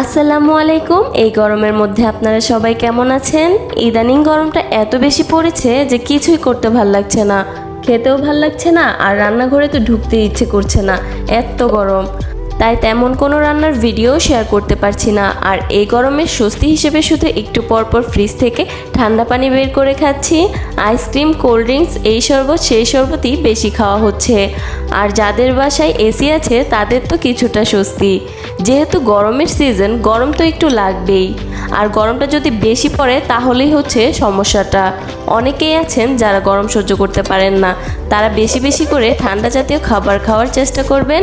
আসসালামু আলাইকুম। এই গরমের মধ্যে আপনারা সবাই কেমন আছেন? ইদানিং গরমটা এত বেশি পড়েছে যে কিছুই করতে ভালো লাগছে না। খেতেও ভালো লাগছে না, আর রান্নাঘরে তো ঢুকতে ইচ্ছে করছে না। এত গরম। তাই তেমন কোনো রান্নার ভিডিও শেয়ার করতে পারছি না। আর এই গরমের স্বস্তি হিসেবে শুধু একটু পরপর ফ্রিজ থেকে ঠান্ডা পানি বের করে খাচ্ছি। আইসক্রিম কোল্ড ড্রিঙ্কস এই শরবত, সেই শরবতই বেশি খাওয়া হচ্ছে। আর যাদের বাসায় এসি আছে, তাদের তো কিছুটা স্বস্তি। যেহেতু গরমের সিজন গরম তো একটু লাগবেই। আর গরমটা যদি বেশি পড়ে, তাহলেই হচ্ছে সমস্যাটা। অনেকেই আছেন যারা গরম সহ্য করতে পারেন না। তারা বেশি বেশি করে ঠান্ডা জাতীয় খাবার খাওয়ার চেষ্টা করবেন।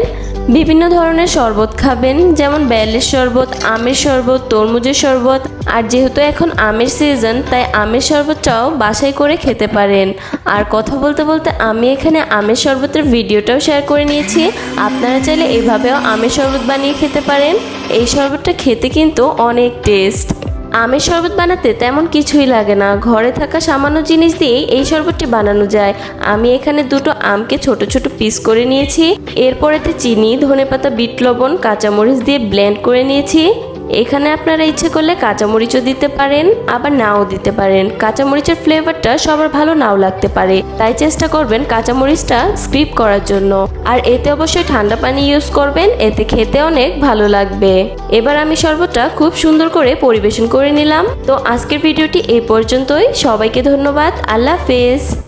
বিভিন্ন ধরনের শরবত খাবেন, যেমন বেলের শরবত, আমের শরবত, তরমুজের শরবত। আর যেহেতু এখন আমের সিজন তাই আমের শরবতটাও বাসায় করে খেতে পারেন। আর কথা বলতে বলতে আমি এখানে আমের শরবতের ভিডিওটাও শেয়ার করে নিয়েছি। আপনারা চাইলে এভাবেও আমের শরবত বানিয়ে খেতে পারেন। এই শরবতটা খেতে কিন্তু অনেক টেস্ট আমের শরবত বানাতে তেমন কিছুই লাগে না। ঘরে থাকা সামান্য জিনিস দিয়েই এই শরবতটি বানানো যায়। আমি এখানে দুটো আমকে ছোট ছোট পিস করে নিয়েছি। এরপর এতে চিনি, ধনেপাতা, বিট লবণ, কাঁচামরিচ দিয়ে ব্লেন্ড করে নিয়েছি। এখানে আপনারা ইচ্ছে করলে কাঁচামরিচও দিতে পারেন, আবার নাও দিতে পারেন। কাঁচামরিচের ফ্লেভারটা সবার ভালো নাও লাগতে পারে। তাই চেষ্টা করবেন কাঁচামরিচটা স্ক্রিপ করার জন্য। আর এতে অবশ্যই ঠান্ডা পানি ইউজ করবেন, এতে খেতে অনেক ভালো লাগবে। এবার আমি শরবতটা খুব সুন্দর করে পরিবেশন করে নিলাম। তো আজকের ভিডিওটি এই পর্যন্তই। সবাইকে ধন্যবাদ। আল্লাহ হাফেজ।